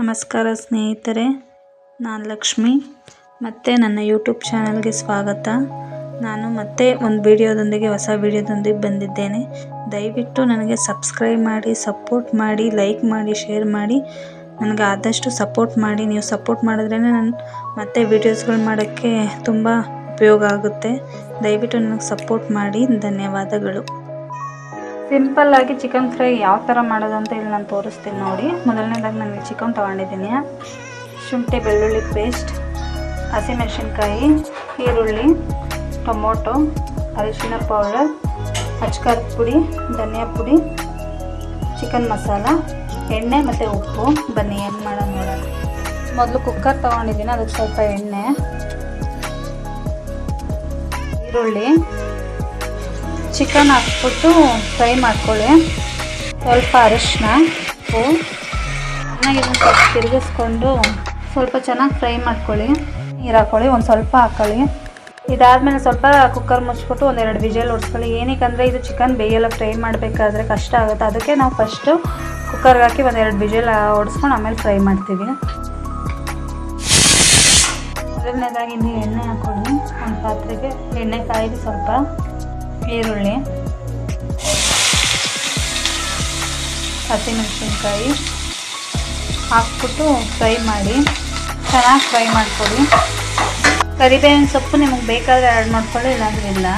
ನಮಸ್ಕಾರ ಸ್ನೇಹಿತರೆ, ನಾನು ಲಕ್ಷ್ಮಿ. ಮತ್ತೆ ನನ್ನ ಯೂಟ್ಯೂಬ್ ಚಾನಲ್ಗೆ ಸ್ವಾಗತ. ನಾನು ಮತ್ತೆ ಒಂದು ವಿಡಿಯೋದೊಂದಿಗೆ, ಹೊಸ ವಿಡಿಯೋದೊಂದಿಗೆ ಬಂದಿದ್ದೇನೆ. ದಯವಿಟ್ಟು ನನಗೆ ಸಬ್ಸ್ಕ್ರೈಬ್ ಮಾಡಿ ಸಪೋರ್ಟ್ ಮಾಡಿ ಲೈಕ್ ಮಾಡಿ ಶೇರ್ ಮಾಡಿ. ನನಗೆ ಆದಷ್ಟು ಸಪೋರ್ಟ್ ಮಾಡಿ. ನೀವು ಸಪೋರ್ಟ್ ಮಾಡಿದ್ರೇ ನಾನು ಮತ್ತೆ ವೀಡಿಯೋಸ್ಗಳು ಮಾಡೋಕ್ಕೆ ತುಂಬ ಉಪಯೋಗ ಆಗುತ್ತೆ. ದಯವಿಟ್ಟು ನನಗೆ ಸಪೋರ್ಟ್ ಮಾಡಿ. ಧನ್ಯವಾದಗಳು. ಸಿಂಪಲ್ ಆಗಿ ಚಿಕನ್ ಫ್ರೈ ಯಾವ ಥರ ಮಾಡೋದು ಅಂತ ಇಲ್ಲಿ ನಾನು ತೋರಿಸ್ತೀನಿ ನೋಡಿ. ಮೊದಲನೇದಾಗಿ ನಾನು ಚಿಕನ್ ತೊಗೊಂಡಿದ್ದೀನಿ. ಶುಂಠಿ, ಬೆಳ್ಳುಳ್ಳಿ ಪೇಸ್ಟ್ ಹಸಿಮೆಣಸಿನ್ಕಾಯಿ, ಈರುಳ್ಳಿ, ಟೊಮೊಟೊ, ಅರಿಶಿನ ಪೌಡರ್ ಅಚ್ಕಾರದ ಪುಡಿ, ಧನಿಯಾ ಪುಡಿ, ಚಿಕನ್ ಮಸಾಲ, ಎಣ್ಣೆ ಮತ್ತು ಉಪ್ಪು. ಬನ್ನಿ, ಏನು ಮಾಡೋಣ ನೋಡೋಣ. ಮೊದಲು ಕುಕ್ಕರ್ ತೊಗೊಂಡಿದ್ದೀನಿ, ಅದಕ್ಕೆ ಸ್ವಲ್ಪ ಎಣ್ಣೆ, ಈರುಳ್ಳಿ ಚಿಕನ್ ಹಾಕ್ಬಿಟ್ಟು ಫ್ರೈ ಮಾಡ್ಕೊಳ್ಳಿ. ಸ್ವಲ್ಪ ಅರಿಶಿನ ಉಪ್ಪು. ಚೆನ್ನಾಗಿ ಸ್ವಲ್ಪ ತಿರುಗಿಸ್ಕೊಂಡು ಸ್ವಲ್ಪ ಚೆನ್ನಾಗಿ ಫ್ರೈ ಮಾಡ್ಕೊಳ್ಳಿ. ನೀರು ಹಾಕ್ಕೊಳ್ಳಿ ಒಂದು ಸ್ವಲ್ಪ ಹಾಕ್ಕೊಳ್ಳಿ ಇದಾದಮೇಲೆ ಸ್ವಲ್ಪ ಕುಕ್ಕರ್ ಮುಚ್ಚಿಬಿಟ್ಟು ಒಂದೆರಡು ವಿಜಲ್ ಹೊಡ್ಸ್ಕೊಳ್ಳಿ ಏನಕ್ಕೆ ಇದು ಚಿಕನ್ ಬೇಯೆಲ್ಲ ಫ್ರೈ ಮಾಡಬೇಕಾದ್ರೆ ಕಷ್ಟ ಆಗುತ್ತೆ. ಅದಕ್ಕೆ ನಾವು ಫಸ್ಟು ಕುಕ್ಕರ್ಗೆ ಹಾಕಿ ಒಂದೆರಡು ವಿಜಲ್ ಹೊಡ್ಸ್ಕೊಂಡು ಆಮೇಲೆ ಫ್ರೈ ಮಾಡ್ತೀವಿ. ಮೊದಲನೇದಾಗಿ ನೀವು ಎಣ್ಣೆ ಹಾಕ್ಕೊಳ್ಳಿ ಒಂದು ಪಾತ್ರೆಗೆ ಎಣ್ಣೆ ಕಾಯಿಲಿ ಸ್ವಲ್ಪ ಈರುಳ್ಳಿ, ಹಸಿಮೆಣಸಿನ್ಕಾಯಿ ಹಾಕ್ಬಿಟ್ಟು ಫ್ರೈ ಮಾಡಿ, ಚೆನ್ನಾಗಿ ಫ್ರೈ ಮಾಡ್ಕೊಳ್ಳಿ ಕರಿಬೇವಿನ ಸೊಪ್ಪು ನಿಮಗೆ ಬೇಕಾದರೆ ಆ್ಯಡ್ ಮಾಡ್ಕೊಳ್ಳಿ, ಇಲ್ಲಾಂದ್ರೆ ಇಲ್ಲ.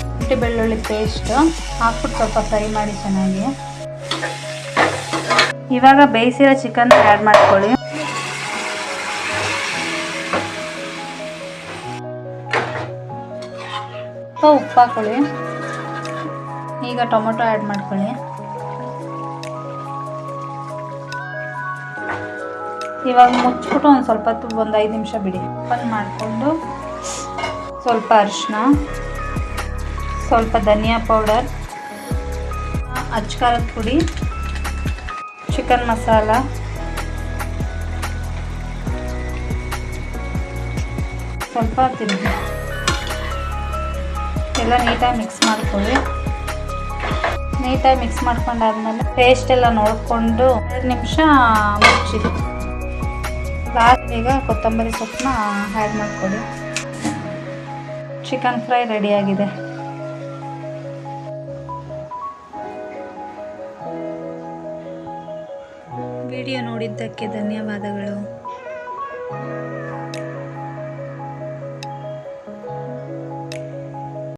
ಶುಂಠಿ ಬೆಳ್ಳುಳ್ಳಿ ಪೇಸ್ಟು ಹಾಕ್ಬಿಟ್ಟು ಸ್ವಲ್ಪ ಫ್ರೈ ಮಾಡಿ ಚೆನ್ನಾಗಿ. ಇವಾಗ ಬೇಯಿಸಿರೋ ಚಿಕನ್ ಆ್ಯಡ್ ಮಾಡ್ಕೊಳ್ಳಿ. ಸ್ವಲ್ಪ ಉಪ್ಪು ಹಾಕೊಳ್ಳಿ. ಈಗ ಟೊಮೊಟೊ ಆ್ಯಡ್ ಮಾಡ್ಕೊಳ್ಳಿ. ಇವಾಗ ಮುಚ್ಚಿಬಿಟ್ಟು ಒಂದು ಸ್ವಲ್ಪ ಹೊತ್ತು ಒಂದು ಐದು ನಿಮಿಷ ಬಿಡಿ. ಓಪನ್ ಮಾಡಿಕೊಂಡು ಸ್ವಲ್ಪ ಅರಿಶಿನ, ಸ್ವಲ್ಪ ಧನಿಯಾ ಪೌಡರ್ ಅಚ್ಕಾರದ ಪುಡಿ, ಚಿಕನ್ ಮಸಾಲ. ಸ್ವಲ್ಪ ತಿರುಗಿ ಎಲ್ಲ ನೀಟಾಗಿ ಮಿಕ್ಸ್ ಮಾಡ್ಕೊಳ್ಳಿ. ನೀಟಾಗಿ ಮಿಕ್ಸ್ ಮಾಡ್ಕೊಂಡಾದ್ಮೇಲೆ ಪೇಸ್ಟ್ ಎಲ್ಲ ನೋಡಿಕೊಂಡು ಎರಡು ನಿಮಿಷ ಮುಚ್ಚಿದೆ ಲಾಸ್ಟ್ ಈಗ ಕೊತ್ತಂಬರಿ ಸೊಪ್ಪನ್ನ ಆ್ಯಡ್ ಮಾಡ್ಕೊಳ್ಳಿ ಚಿಕನ್ ಫ್ರೈ ರೆಡಿಯಾಗಿದೆ ವಿಡಿಯೋ ನೋಡಿದ್ದಕ್ಕೆ ಧನ್ಯವಾದಗಳು.